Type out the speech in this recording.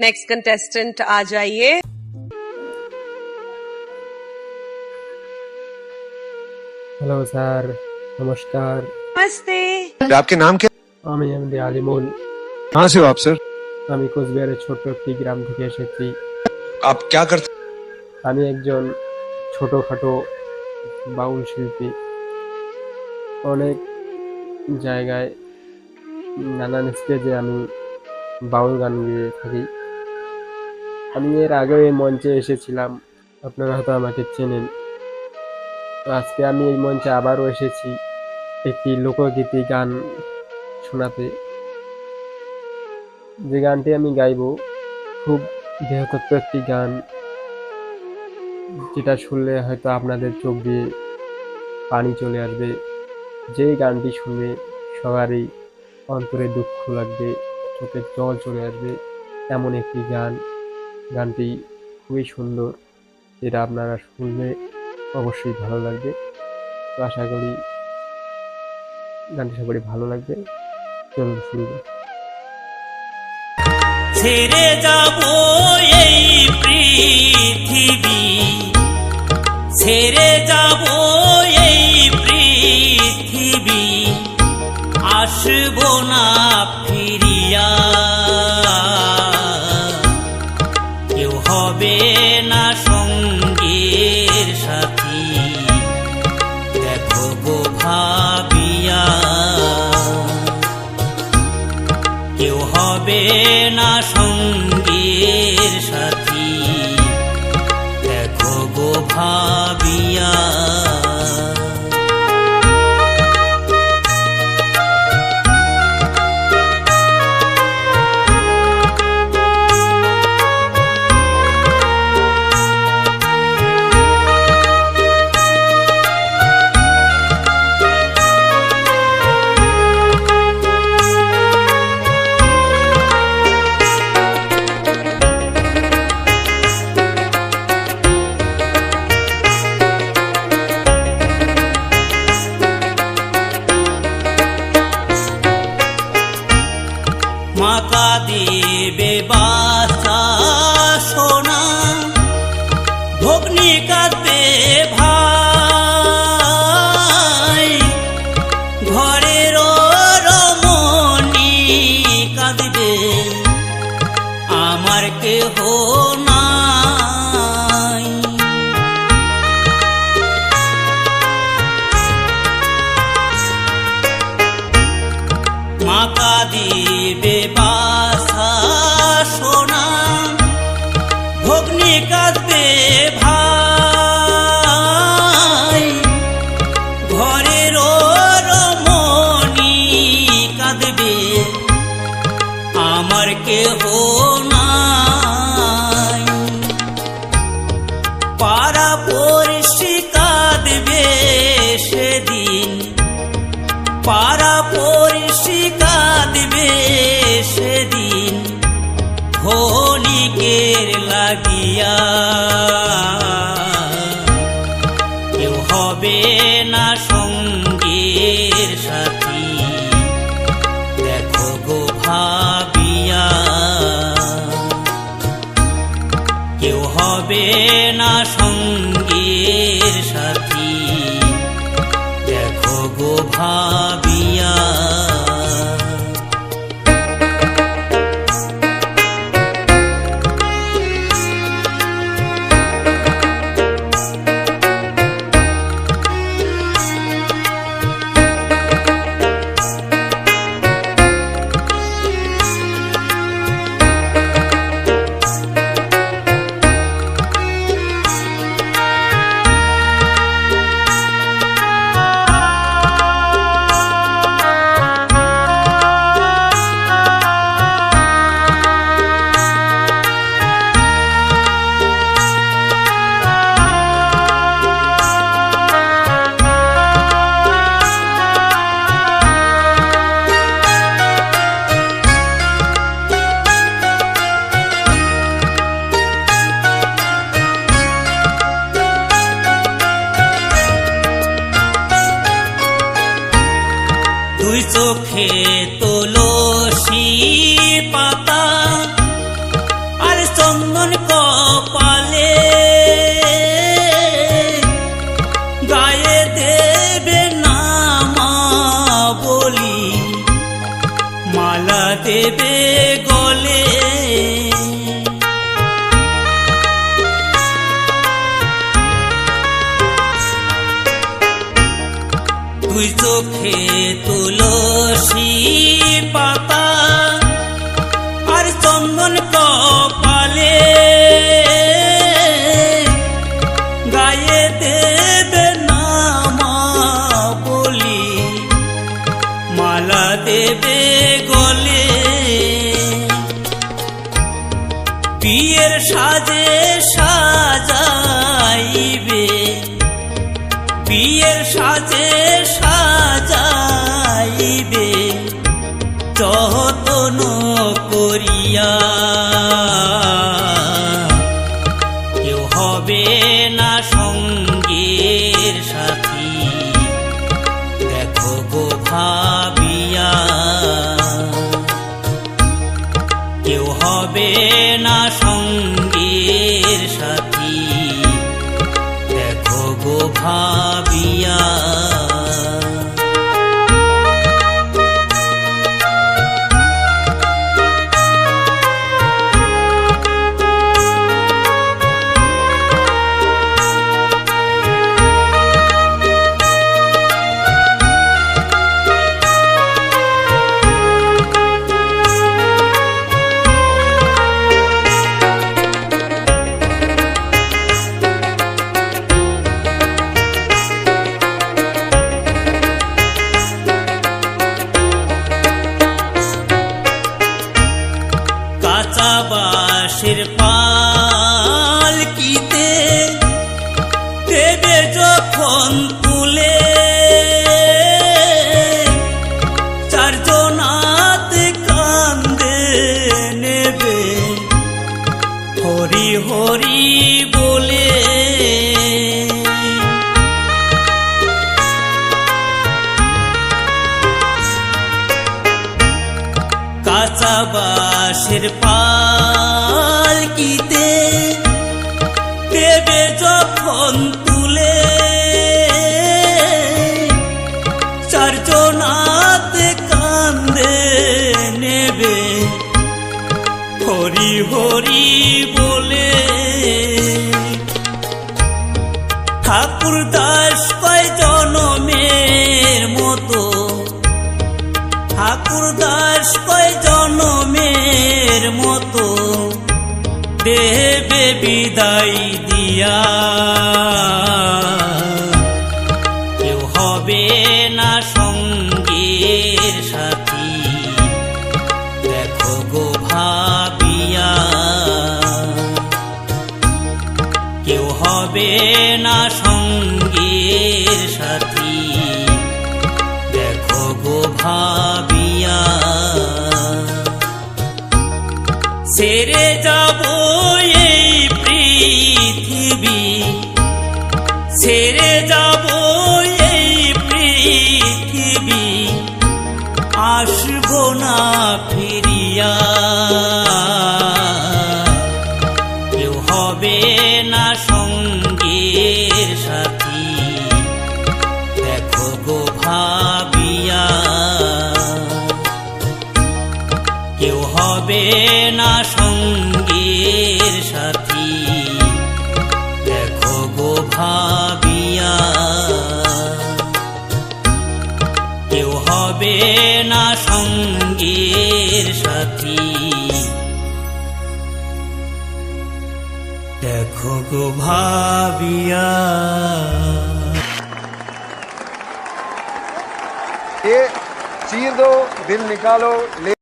Next contestant आ जाइए hello sir নমস্কার नमस्ते आपके नाम क्या আমি এমডি আলিমুল कहाँ से हो आप सर আমি কোচবিহারের ছোট্ট একটি গ্রাম থেকে এসেছি आप क्या करते আমি একজন ছোটোখাটো বাউল শিল্পী অনেক জায়গায় নানান স্টেজে আমি বাউল গান গেয়ে থাকি আমি এর আগেও এই মঞ্চে এসেছিলাম। আপনারা হয়তো আমাকে চেনেন। আজকে আমি এই মঞ্চে আবারও এসেছি একটি লোকগীতি গান শোনাতে। যে গানটি আমি গাইবো খুব দেহতত্ত্ব একটি গান। যেটা শুনলে হয়তো আপনাদের চোখ দিয়ে পানি চলে আসবে। যেই গানটি শুনবে সবারই অন্তরে দুঃখ লাগবে, চোখের জল চলে আসবে, এমন একটি গান। গানটি খুবই সুন্দর। যেটা আপনারা শুনলে অবশ্যই ভালো লাগবে। তো আশা করি গানটি সবারই ভালো লাগবে। চলুন শুরু ছেড়ে যাব এই পৃথিবী। ছেড়ে যাব এই পৃথিবী। আসব না দেখো ঘরের রমণী কাঁদবে। আমার কেহ নাই। মা দিবে বাসা লাগিয়া কেউ হবে না সঙ্গের সাথী। দেখো গো ভাবিয়া কেউ হবে চন্দন কপালে। গায়ে দেবে না মা বলি মালা দেবে গলে। তুই চোখে তুলসী পাতা দেবে গলে। বিয়ের সাজে সাজাইবে হবে না যখন তুলে চারজনাত কান্দে নেবে হরি হরি বলে। কাঁচা বাঁশের পালকিতে দেবে যখন হরি বলে। ঠাকুর দাস কয় জনমের মতো। ঠাকুর দাস কয় জনমের মতো। দেবে বিদায় দিয়া। কেউ হবে হবে না সঙ্গের সাথী। দেখো গো ভাবিয়া, সেরে যাব এই পৃথিবী। ছেড়ে যাব এই পৃথিবী। আসব না ফিরিয়া। গো ভাবিয়া কেউ হবে না সঙ্গের সাথী। দেখো গো ভাবিয়া, কেউ হবে না সঙ্গের সাথী। দেখো গো ভাবিয়া। चीर दो दिल निकालो ले